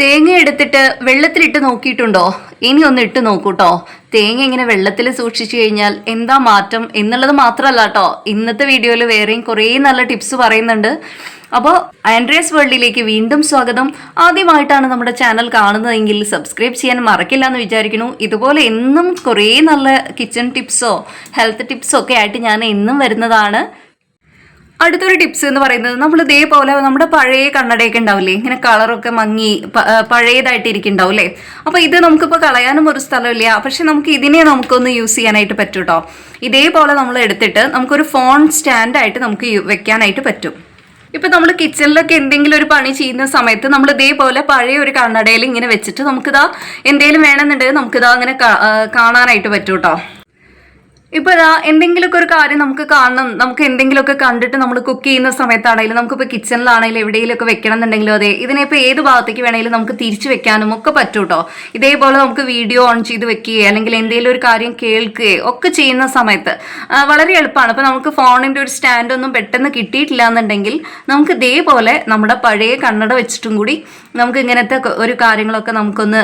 തേങ്ങ എടുത്തിട്ട് വെള്ളത്തിലിട്ട് നോക്കിയിട്ടുണ്ടോ? ഇനി ഒന്ന് ഇട്ട് നോക്കൂട്ടോ. തേങ്ങ ഇങ്ങനെ വെള്ളത്തിൽ സൂക്ഷിച്ചു കഴിഞ്ഞാൽ എന്താ മാറ്റം എന്നുള്ളത് മാത്രമല്ല കേട്ടോ. ഇന്നത്തെ വീഡിയോയിൽ വേറെയും കുറേ നല്ല ടിപ്സ് പറയുന്നുണ്ട്. അപ്പോൾ ആൻഡ്രിയസ് വേൾഡിലേക്ക് വീണ്ടും സ്വാഗതം. ആദ്യമായിട്ടാണ് നമ്മുടെ ചാനൽ കാണുന്നതെങ്കിൽ സബ്സ്ക്രൈബ് ചെയ്യാൻ മറക്കില്ല എന്ന് വിചാരിക്കുന്നു. ഇതുപോലെ എന്നും കുറേ നല്ല കിച്ചൺ ടിപ്സോ ഹെൽത്ത് ടിപ്സോ ഒക്കെ ആയിട്ട് ഞാൻ എന്നും വരുന്നതാണ്. അടുത്തൊരു ടിപ്സ് എന്ന് പറയുന്നത് നമ്മൾ ഇതേപോലെ നമ്മുടെ പഴയ കണ്ണടയൊക്കെ ഉണ്ടാവില്ലേ? ഇങ്ങനെ കളറൊക്കെ മങ്ങി പഴയതായിട്ട് ഇരിക്കുന്നുണ്ടാവും അല്ലേ അപ്പോൾ ഇത് നമുക്കിപ്പോൾ കളയാനും ഒരു സ്ഥലമില്ല. പക്ഷെ നമുക്ക് ഇതിനെ നമുക്കൊന്ന് യൂസ് ചെയ്യാനായിട്ട് പറ്റും കേട്ടോ ഇതേപോലെ നമ്മൾ എടുത്തിട്ട് നമുക്കൊരു ഫോൺ സ്റ്റാൻഡായിട്ട് നമുക്ക് വെക്കാനായിട്ട് പറ്റും. ഇപ്പൊ നമ്മൾ കിച്ചണിലൊക്കെ എന്തെങ്കിലും ഒരു പണി ചെയ്യുന്ന സമയത്ത് നമ്മൾ ഇതേപോലെ പഴയ ഒരു കണ്ണടയിൽ ഇങ്ങനെ വെച്ചിട്ട് നമുക്കിതാ എന്തെങ്കിലും വേണമെന്നുണ്ടെങ്കിൽ നമുക്കിതാ അങ്ങനെ കാണാനായിട്ട് പറ്റൂട്ടോ ഇപ്പൊ ഇതാ എന്തെങ്കിലുമൊക്കെ ഒരു കാര്യം നമുക്ക് കാണണം. നമുക്ക് എന്തെങ്കിലുമൊക്കെ കണ്ടിട്ട് നമ്മൾ കുക്ക് ചെയ്യുന്ന സമയത്താണെങ്കിലും നമുക്കിപ്പോൾ കിച്ചണിലാണെങ്കിലും എവിടെയെങ്കിലുമൊക്കെ വെക്കണം എന്നുണ്ടെങ്കിലും അതെ ഇതിനിപ്പോൾ ഏത് ഭാഗത്തേക്ക് വേണമെങ്കിലും നമുക്ക് തിരിച്ചു വെക്കാനും ഒക്കെ പറ്റും കേട്ടോ ഇതേപോലെ നമുക്ക് വീഡിയോ ഓൺ ചെയ്ത് വെക്കുകയോ അല്ലെങ്കിൽ എന്തെങ്കിലും ഒരു കാര്യം കേൾക്കുകയോ ഒക്കെ ചെയ്യുന്ന സമയത്ത് വളരെ എളുപ്പമാണ്. ഇപ്പൊ നമുക്ക് ഫോണിന്റെ ഒരു സ്റ്റാൻഡ് ഒന്നും പെട്ടെന്ന് കിട്ടിയിട്ടില്ല എന്നുണ്ടെങ്കിൽ നമുക്ക് ഇതേപോലെ നമ്മുടെ പഴയ കണ്ണട വെച്ചിട്ടും കൂടി നമുക്ക് ഇങ്ങനത്തെ ഒരു കാര്യങ്ങളൊക്കെ നമുക്കൊന്ന്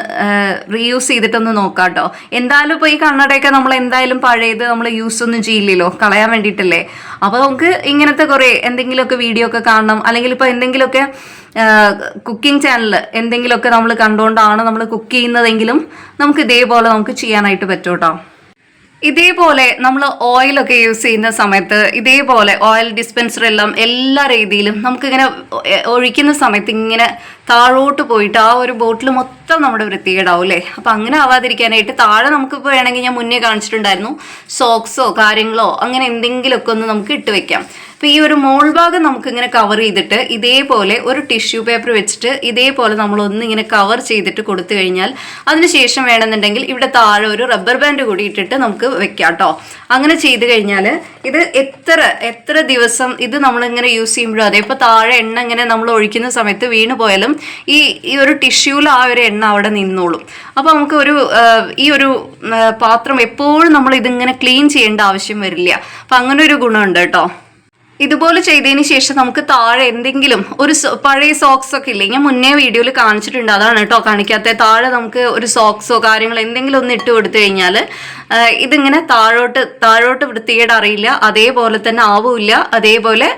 റീയൂസ് ചെയ്തിട്ടൊന്ന് നോക്കാം കേട്ടോ എന്തായാലും ഇപ്പോൾ ഈ കണ്ണടയൊക്കെ നമ്മൾ എന്തായാലും പഴയത് നമ്മൾ യൂസ് ഒന്നും ചെയ്യില്ലല്ലോ കളയാൻ വേണ്ടിയിട്ടല്ലേ? അപ്പോൾ നമുക്ക് ഇങ്ങനത്തെ കുറേ എന്തെങ്കിലുമൊക്കെ വീഡിയോ ഒക്കെ കാണണം. അല്ലെങ്കിൽ ഇപ്പോൾ എന്തെങ്കിലുമൊക്കെ കുക്കിംഗ് ചാനൽ എന്തെങ്കിലുമൊക്കെ നമ്മൾ കണ്ടുകൊണ്ടാണ് നമ്മൾ കുക്ക് ചെയ്യുന്നതെങ്കിലും നമുക്ക് ഇതേപോലെ നമുക്ക് ചെയ്യാനായിട്ട് പറ്റും കേട്ടോ ഇതേപോലെ നമ്മൾ ഓയിലൊക്കെ യൂസ് ചെയ്യുന്ന സമയത്ത് ഇതേപോലെ ഓയിൽ ഡിസ്പെൻസർ എല്ലാം എല്ലാ രീതിയിലും നമുക്കിങ്ങനെ ഒഴിക്കുന്ന സമയത്ത് ഇങ്ങനെ താഴോട്ട് പോയിട്ട് ആ ഒരു ബോട്ടിൽ മൊത്തം നമ്മുടെ വൃത്തികേടാവും അല്ലേ? അപ്പം അങ്ങനെ ആവാതിരിക്കാനായിട്ട് താഴെ നമുക്കിപ്പോൾ വേണമെങ്കിൽ ഞാൻ മുന്നേ കാണിച്ചിട്ടുണ്ടായിരുന്നു. സോക്സോ കാര്യങ്ങളോ അങ്ങനെ എന്തെങ്കിലുമൊക്കെ ഒന്ന് നമുക്ക് ഇട്ട് വെക്കാം. അപ്പോൾ ഈ ഒരു മോൾ ഭാഗം നമുക്ക് ഇങ്ങനെ കവർ ചെയ്തിട്ട് ഇതേപോലെ ഒരു ടിഷ്യൂ പേപ്പർ വെച്ചിട്ട് ഇതേപോലെ നമ്മൾ ഒന്ന് ഇങ്ങനെ കവർ ചെയ്തിട്ട് കൊടുത്തു കഴിഞ്ഞാൽ അതിനുശേഷം വേണമെന്നുണ്ടെങ്കിൽ ഇവിടെ താഴെ ഒരു റബ്ബർ ബാൻഡ് കൂടി ഇട്ടിട്ട് നമുക്ക് വെക്കാം കേട്ടോ അങ്ങനെ ചെയ്തു കഴിഞ്ഞാൽ ഇത് എത്ര എത്ര ദിവസം ഇത് നമ്മളിങ്ങനെ യൂസ് ചെയ്യുമ്പോഴും അതെ ഇപ്പോൾ താഴെ എണ്ണ ഇങ്ങനെ നമ്മൾ ഒഴിക്കുന്ന സമയത്ത് വീണ് പോയാലും ഈ ഈ ഒരു ടിഷ്യൂവിൽ ആ ഒരു എണ്ണ അവിടെ നിന്നോളും. അപ്പോൾ നമുക്ക് ഒരു ഈ ഒരു പാത്രം എപ്പോഴും നമ്മൾ ഇതിങ്ങനെ ക്ലീൻ ചെയ്യേണ്ട ആവശ്യം വരില്ല. അപ്പം അങ്ങനെ ഒരു ഗുണമുണ്ട് കേട്ടോ. ഇതുപോലെ ചെയ്തതിന് ശേഷം നമുക്ക് താഴെ എന്തെങ്കിലും ഒരു പഴയ സോക്സ് ഒക്കെ ഇല്ലേ? ഞാൻ മുന്നേ വീഡിയോയിൽ കാണിച്ചിട്ടുണ്ട്. അതാണ് കേട്ടോ കാണിക്കാത്ത. താഴെ നമുക്ക് ഒരു സോക്സോ കാര്യങ്ങളോ എന്തെങ്കിലും ഒന്ന് ഇട്ട് കൊടുത്തു കഴിഞ്ഞാൽ ഇതിങ്ങനെ താഴോട്ട് താഴോട്ട് വൃത്തികേട് അറിയില്ല. അതേപോലെ തന്നെ ആവില്ല അതേപോലെ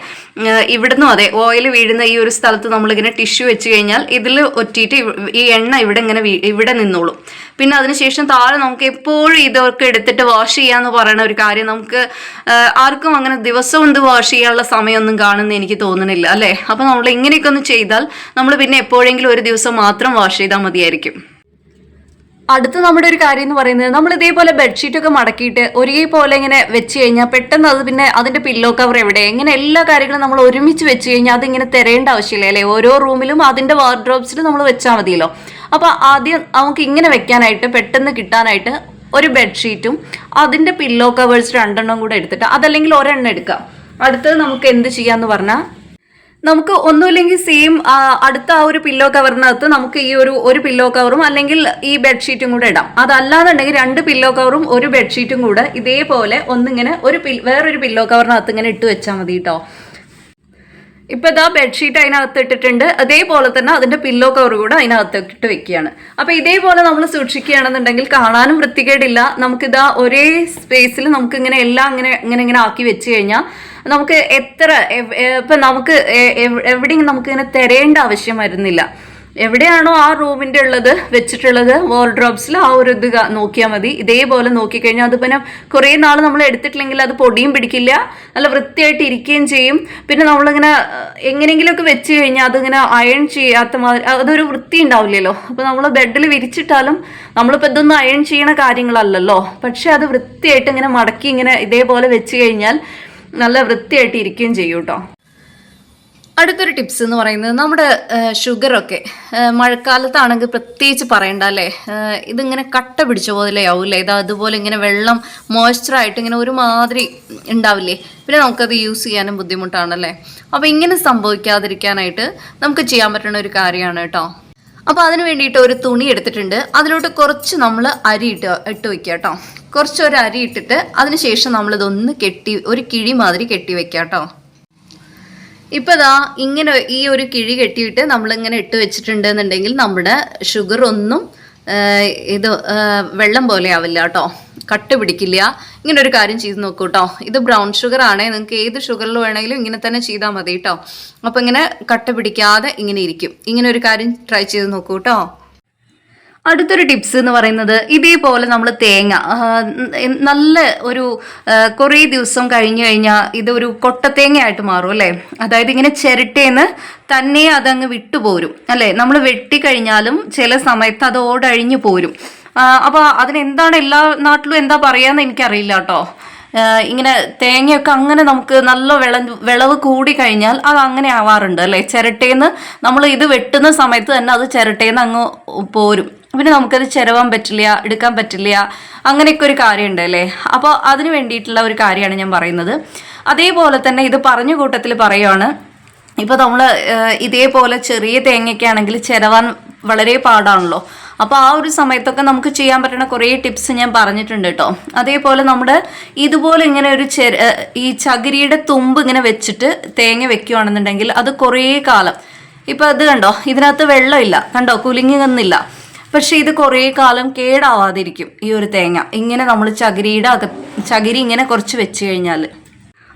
ഇവിടുന്നും അതെ ഓയിൽ വീഴുന്ന ഈ ഒരു സ്ഥലത്ത് നമ്മളിങ്ങനെ ടിഷ്യൂ വെച്ച് കഴിഞ്ഞാൽ ഇതിൽ ഒറ്റിയിട്ട് ഈ എണ്ണ ഇവിടെ ഇങ്ങനെ ഇവിടെ നിന്നോളും. പിന്നെ അതിനുശേഷം താഴെ നമുക്ക് എപ്പോഴും ഇതൊക്കെ എടുത്തിട്ട് വാഷ് ചെയ്യാന്ന് പറയുന്ന ഒരു കാര്യം നമുക്ക് ആർക്കും അങ്ങനെ ദിവസം ഇത് വാഷ് ചെയ്യാനുള്ള സമയമൊന്നും കാണുന്ന എനിക്ക് തോന്നുന്നില്ല അല്ലേ? അപ്പൊ നമ്മൾ ഇങ്ങനെയൊക്കെ ഒന്ന് ചെയ്താൽ നമ്മൾ പിന്നെ എപ്പോഴെങ്കിലും ഒരു ദിവസം മാത്രം വാഷ് ചെയ്താൽ മതിയായിരിക്കും. അടുത്ത നമ്മുടെ ഒരു കാര്യം എന്ന് പറയുന്നത് നമ്മൾ ഇതേപോലെ ബെഡ്ഷീറ്റ് ഒക്കെ മടക്കിയിട്ട് ഒരേപോലെ ഇങ്ങനെ വെച്ച് കഴിഞ്ഞാൽ പെട്ടെന്ന് അത് പിന്നെ അതിന്റെ പില്ലോ കവർ എവിടെ? ഇങ്ങനെ എല്ലാ കാര്യങ്ങളും നമ്മൾ ഒരുമിച്ച് വെച്ച് കഴിഞ്ഞാൽ അതിങ്ങനെ തിരയേണ്ട ആവശ്യമില്ല അല്ലേ? ഓരോ റൂമിലും അതിന്റെ വാർഡ്രോബ്സിൽ നമ്മൾ വെച്ചാൽ മതിയല്ലോ. അപ്പൊ ആദ്യം നമുക്ക് ഇങ്ങനെ വെക്കാനായിട്ട് പെട്ടെന്ന് കിട്ടാനായിട്ട് ഒരു ബെഡ്ഷീറ്റും അതിന്റെ പില്ലോ കവേഴ്സ് രണ്ടെണ്ണം കൂടെ എടുത്തിട്ട് അതല്ലെങ്കിൽ ഒരെണ്ണം എടുക്കാം. അടുത്തത് നമുക്ക് എന്ത് ചെയ്യാന്ന് പറഞ്ഞാൽ നമുക്ക് ഒന്നുമില്ലെങ്കിൽ സെയിം അടുത്ത ആ ഒരു പില്ലോ കവറിനകത്ത് നമുക്ക് ഈ ഒരു ഒരു പില്ലോ കവറും അല്ലെങ്കിൽ ഈ ബെഡ്ഷീറ്റും കൂടെ ഇടാം. അതല്ലാന്നുണ്ടെങ്കിൽ രണ്ട് പില്ലോ കവറും ഒരു ബെഡ്ഷീറ്റും കൂടെ ഇതേപോലെ ഒന്നിങ്ങനെ ഒരു വേറൊരു പില്ലോ കവറിനകത്ത് ഇങ്ങനെ ഇട്ട് വെച്ചാൽ മതി കേട്ടോ ഇപ്പൊ ഇതാ ബെഡ്ഷീറ്റ് അതിനകത്ത് ഇട്ടിട്ടുണ്ട്. അതേപോലെ തന്നെ അതിന്റെ പില്ലോ കവർ കൂടെ അതിനകത്ത് ഇട്ട് വെക്കുകയാണ്. അപ്പൊ ഇതേപോലെ നമ്മൾ സൂക്ഷിക്കുകയാണെന്നുണ്ടെങ്കിൽ കാണാനും വൃത്തികേടില്ല. നമുക്കിതാ ഒരേ സ്പേസിൽ നമുക്ക് ഇങ്ങനെ എല്ലാം ഇങ്ങനെ ഇങ്ങനെ ഇങ്ങനെ ആക്കി വെച്ച് കഴിഞ്ഞാൽ നമുക്ക് എത്ര ഇപ്പൊ നമുക്ക് എവിടെയും നമുക്ക് ഇങ്ങനെ തിരയേണ്ട ആവശ്യം വരുന്നില്ല. എവിടെയാണോ ആ റൂമിന്റെ ഉള്ളത് വെച്ചിട്ടുള്ളത് വാർഡ്രോബ്സിൽ ആ ഒരു ഇത് നോക്കിയാൽ മതി. ഇതേപോലെ നോക്കിക്കഴിഞ്ഞാൽ അത് പിന്നെ കുറേ നാൾ നമ്മൾ എടുത്തിട്ടില്ലെങ്കിൽ അത് പൊടിയും പിടിക്കില്ല. നല്ല വൃത്തിയായിട്ട് ഇരിക്കുകയും ചെയ്യും. പിന്നെ നമ്മളിങ്ങനെ എങ്ങനെയെങ്കിലുമൊക്കെ വെച്ച് കഴിഞ്ഞാൽ അതിങ്ങനെ അയൺ ചെയ്യാത്ത മാതിരി അതൊരു വൃത്തി ഉണ്ടാവില്ലല്ലോ. അപ്പോൾ നമ്മൾ ബെഡിൽ വിരിച്ചിട്ടാലും നമ്മളിപ്പോൾ ഇതൊന്നും അയൺ ചെയ്യണ കാര്യങ്ങളല്ലല്ലോ. പക്ഷേ അത് വൃത്തിയായിട്ട് ഇങ്ങനെ മടക്കി ഇങ്ങനെ ഇതേപോലെ വെച്ച് കഴിഞ്ഞാൽ നല്ല വൃത്തിയായിട്ട് ഇരിക്കുകയും ചെയ്യും കേട്ടോ അടുത്തൊരു ടിപ്സ് എന്ന് പറയുന്നത് നമ്മുടെ ഷുഗറൊക്കെ മഴക്കാലത്താണെങ്കിൽ പ്രത്യേകിച്ച് പറയണ്ട അല്ലേ? ഇതിങ്ങനെ കട്ട പിടിച്ച പോലെ ആവില്ലേ? ഇത് അതുപോലെ ഇങ്ങനെ വെള്ളം മോയ്സ്ചറായിട്ട് ഇങ്ങനെ ഒരുമാതിരി ഉണ്ടാവില്ലേ? പിന്നെ നമുക്കത് യൂസ് ചെയ്യാനും ബുദ്ധിമുട്ടാണല്ലേ അപ്പോൾ ഇങ്ങനെ സംഭവിക്കാതിരിക്കാനായിട്ട് നമുക്ക് ചെയ്യാൻ പറ്റുന്ന ഒരു കാര്യമാണ് കേട്ടോ. അപ്പോൾ അതിന് വേണ്ടിയിട്ട് ഒരു തുണി എടുത്തിട്ടുണ്ട്. അതിലോട്ട് കുറച്ച് നമ്മൾ അരി ഇട്ട് ഇട്ട് വെക്കുക കേട്ടോ. കുറച്ച് അരി ഇട്ടിട്ട് അതിന് ശേഷം നമ്മളിതൊന്ന് കെട്ടി ഒരു കിഴി മാതിരി കെട്ടി വെക്കുക കേട്ടോ. ഇപ്പൊ ദാ ഇങ്ങനെ ഈ ഒരു കിഴി കെട്ടിയിട്ട് നമ്മളിങ്ങനെ ഇട്ട് വെച്ചിട്ടുണ്ടെന്നുണ്ടെങ്കിൽ നമ്മുടെ ഷുഗർ ഒന്നും ഇത് വെള്ളം പോലെ ആവില്ല കേട്ടോ. കട്ട് പിടിക്കില്ല. ഇങ്ങനെ ഒരു കാര്യം ചെയ്ത് നോക്കൂ കേട്ടോ. ഇത് ബ്രൗൺ ഷുഗർ ആണ്. നിങ്ങൾക്ക് ഏത് ഷുഗറിൽ വേണമെങ്കിലും ഇങ്ങനെ തന്നെ ചെയ്താൽ മതി കേട്ടോ. അപ്പോൾ ഇങ്ങനെ കട്ട് പിടിക്കാതെ ഇങ്ങനെ ഇരിക്കും. ഇങ്ങനെ ഒരു കാര്യം ട്രൈ ചെയ്ത് നോക്കൂ കേട്ടോ. അടുത്തൊരു ടിപ്സ് എന്ന് പറയുന്നത് ഇതേപോലെ നമ്മൾ തേങ്ങ നല്ല ഒരു കുറേ ദിവസം കഴിഞ്ഞു കഴിഞ്ഞാൽ ഇതൊരു കൊട്ടത്തേങ്ങയായിട്ട് മാറും അല്ലേ? അതായത് ഇങ്ങനെ ചിരട്ടേന്ന് തന്നെ അതങ്ങ് വിട്ടുപോരും അല്ലേ? നമ്മൾ വെട്ടിക്കഴിഞ്ഞാലും ചില സമയത്ത് അത് ഓടഴിഞ്ഞു പോരും. അപ്പോൾ അതിനെന്താണ് എല്ലാ നാട്ടിലും എന്താ പറയാന്ന് എനിക്കറിയില്ല കേട്ടോ. ഇങ്ങനെ തേങ്ങയൊക്കെ അങ്ങനെ നമുക്ക് നല്ല വിള വിളവ് കൂടി കഴിഞ്ഞാൽ അത് അങ്ങനെ ആവാറുണ്ട് അല്ലേ? ചിരട്ടേന്ന് നമ്മൾ ഇത് വെട്ടുന്ന സമയത്ത് തന്നെ അത് ചിരട്ടേന്ന് അങ്ങ് പോരും. പിന്നെ നമുക്കത് ചിരവാൻ പറ്റില്ല എടുക്കാൻ പറ്റില്ല അങ്ങനെയൊക്കെ ഒരു കാര്യമുണ്ട് അല്ലേ? അപ്പോൾ അതിന് വേണ്ടിയിട്ടുള്ള ഒരു കാര്യമാണ് ഞാൻ പറയുന്നത്. അതേപോലെ തന്നെ ഇത് പറഞ്ഞ കൂട്ടത്തിൽ പറയുവാണ് ഇപ്പോൾ നമ്മൾ ഇതേപോലെ ചെറിയ തേങ്ങയ്ക്കാണെങ്കിൽ ആണെങ്കിൽ വളരെ പാടാണല്ലോ. അപ്പോൾ ആ ഒരു സമയത്തൊക്കെ നമുക്ക് ചെയ്യാൻ പറ്റുന്ന കുറേ ടിപ്സ് ഞാൻ പറഞ്ഞിട്ടുണ്ട് കേട്ടോ. അതേപോലെ നമ്മുടെ ഇതുപോലെ ഇങ്ങനെ ഒരു ചെ ഈ ചകിരിയുടെ തുമ്പ് ഇങ്ങനെ വെച്ചിട്ട് തേങ്ങ വെക്കുകയാണെന്നുണ്ടെങ്കിൽ അത് കുറേ കാലം ഇപ്പോൾ അത് കണ്ടോ? ഇതിനകത്ത് വെള്ളമില്ല കണ്ടോ? കുലുങ്ങി നിന്നില്ല. പക്ഷെ ഇത് കുറേ കാലം കേടാവാതിരിക്കും ഈ ഒരു തേങ്ങ. ഇങ്ങനെ നമ്മൾ ചകിരിയുടെ അക ചകിരി ഇങ്ങനെ കുറച്ച് വെച്ച് കഴിഞ്ഞാൽ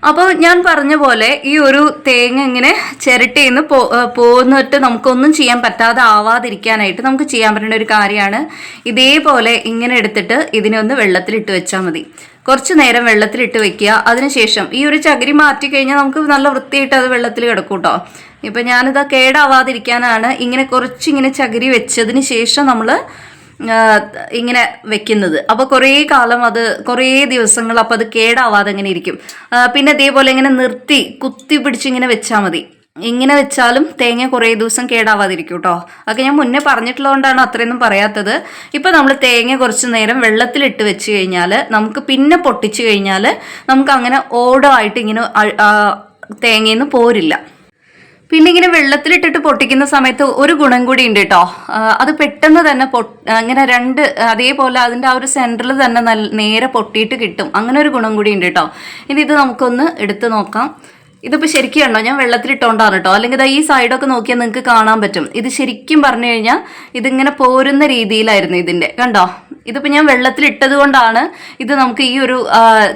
അപ്പോൾ ഞാൻ പറഞ്ഞ പോലെ ഈ ഒരു തേങ്ങ ഇങ്ങനെ ചിരട്ടയിൽ നിന്ന് പോ പോന്നിട്ട് നമുക്കൊന്നും ചെയ്യാൻ പറ്റാതെ ആവാതിരിക്കാനായിട്ട് നമുക്ക് ചെയ്യാൻ പറ്റുന്ന ഒരു കാര്യമാണ്. ഇതേപോലെ ഇങ്ങനെ എടുത്തിട്ട് ഇതിനെ ഒന്ന് വെള്ളത്തിലിട്ട് വെച്ചാൽ മതി. കുറച്ച് നേരം വെള്ളത്തിലിട്ട് വെക്കുക. അതിനുശേഷം ഈ ഒരു ചകിരി മാറ്റി കഴിഞ്ഞാൽ നമുക്ക് നല്ല വൃത്തിയായിട്ട് അത് വെള്ളത്തിൽ കിടക്കും കേട്ടോ ഇപ്പം ഞാനിത് കേടാവാതിരിക്കാനാണ് ഇങ്ങനെ കുറച്ചിങ്ങനെ ചകിരി വെച്ചതിന് ശേഷം നമ്മൾ ഇങ്ങനെ വെക്കുന്നത്. അപ്പോൾ കുറേ കാലം അത് കുറേ ദിവസങ്ങൾ അപ്പോൾ അത് കേടാവാതെ ഇങ്ങനെ ഇരിക്കും. പിന്നെ ഇതേപോലെ ഇങ്ങനെ നിർത്തി കുത്തി പിടിച്ച് ഇങ്ങനെ വെച്ചാൽ മതി. ഇങ്ങനെ വെച്ചാലും തേങ്ങ കുറേ ദിവസം കേടാവാതിരിക്കും കേട്ടോ അതൊക്കെ ഞാൻ മുന്നേ പറഞ്ഞിട്ടുള്ളതുകൊണ്ടാണ് അത്രയൊന്നും പറയാത്തത്. ഇപ്പം നമ്മൾ തേങ്ങ കുറച്ച് നേരം വെള്ളത്തിലിട്ട് വെച്ച് കഴിഞ്ഞാൽ നമുക്ക് പിന്നെ പൊട്ടിച്ച് കഴിഞ്ഞാൽ നമുക്ക് അങ്ങനെ ഓടമായിട്ട് ഇങ്ങനെ തേങ്ങയൊന്നും പോരില്ല. പിന്നെ ഇങ്ങനെ വെള്ളത്തിലിട്ടിട്ട് പൊട്ടിക്കുന്ന സമയത്ത് ഒരു ഗുണം കൂടി ഉണ്ട് കേട്ടോ അത് പെട്ടെന്ന് തന്നെ അങ്ങനെ രണ്ട് അതേപോലെ അതിന്റെ ആ ഒരു സെന്ററിൽ തന്നെ നേരെ പൊട്ടിയിട്ട് കിട്ടും. അങ്ങനെ ഒരു ഗുണം കൂടി ഉണ്ട് കേട്ടോ ഇനി ഇത് നമുക്കൊന്ന് എടുത്ത് നോക്കാം. ഇതിപ്പോൾ ശരിക്കും കണ്ടോ? ഞാൻ വെള്ളത്തിലിട്ടോണ്ടാണ് കേട്ടോ അല്ലെങ്കിൽ ഈ സൈഡൊക്കെ നോക്കിയാൽ നിങ്ങൾക്ക് കാണാൻ പറ്റും. ഇത് ശരിക്കും പറഞ്ഞു കഴിഞ്ഞാൽ ഇതിങ്ങനെ പോരുന്ന രീതിയിലായിരുന്നു ഇതിന്റെ. കണ്ടോ? ഇതിപ്പോൾ ഞാൻ വെള്ളത്തിലിട്ടത് കൊണ്ടാണ് ഇത് നമുക്ക് ഈ ഒരു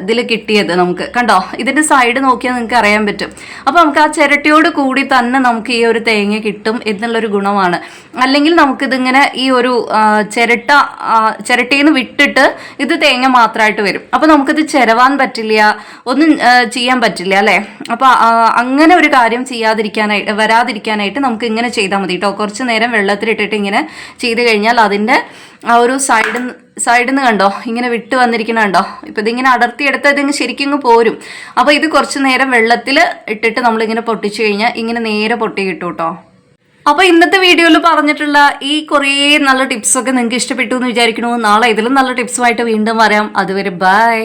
ഇതിൽ കിട്ടിയത് നമുക്ക്. കണ്ടോ? ഇതിന്റെ സൈഡ് നോക്കിയാൽ നിങ്ങൾക്ക് അറിയാൻ പറ്റും. അപ്പോൾ നമുക്ക് ആ ചിരട്ടിയോട് കൂടി തന്നെ നമുക്ക് ഈ ഒരു തേങ്ങ കിട്ടും എന്നുള്ളൊരു ഗുണമാണ്. അല്ലെങ്കിൽ നമുക്കിതിങ്ങനെ ഈ ഒരു ചിരട്ട ചിരട്ടിയിൽ നിന്ന് വിട്ടിട്ട് ഇത് തേങ്ങ മാത്രമായിട്ട് വരും. അപ്പോൾ നമുക്കിത് ചിരവാൻ പറ്റില്ല ഒന്നും ചെയ്യാൻ പറ്റില്ല അല്ലേ? അപ്പോൾ അങ്ങനെ ഒരു കാര്യം ചെയ്യാതിരിക്കാനായിട്ട് വരാതിരിക്കാനായിട്ട് നമുക്ക് ഇങ്ങനെ ചെയ്താൽ മതി കേട്ടോ. കുറച്ച് നേരം വെള്ളത്തിലിട്ടിട്ട് ഇങ്ങനെ ചെയ്ത് കഴിഞ്ഞാൽ അതിന്റെ ആ ഒരു സൈഡിൽ സൈഡിൽ നിന്ന് കണ്ടോ? ഇങ്ങനെ വിട്ട് വന്നിരിക്കുന്ന കണ്ടോ? ഇപ്പം ഇതിങ്ങനെ അടർത്തിയെടുത്ത് ഇതിങ്ങ് ശരിക്കും പോരും. അപ്പോൾ ഇത് കുറച്ച് നേരം വെള്ളത്തിൽ ഇട്ടിട്ട് നമ്മളിങ്ങനെ പൊട്ടിച്ചു കഴിഞ്ഞാൽ ഇങ്ങനെ നേരെ പൊട്ടി കിട്ടും കേട്ടോ അപ്പോൾ ഇന്നത്തെ വീഡിയോയിൽ പറഞ്ഞിട്ടുള്ള ഈ കുറേ നല്ല ടിപ്സൊക്കെ നിങ്ങൾക്ക് ഇഷ്ടപ്പെട്ടു എന്ന് വിചാരിക്കണു നാളെ ഇതിലും നല്ല ടിപ്സുമായിട്ട് വീണ്ടും വരാം. അതുവരെ ബൈ.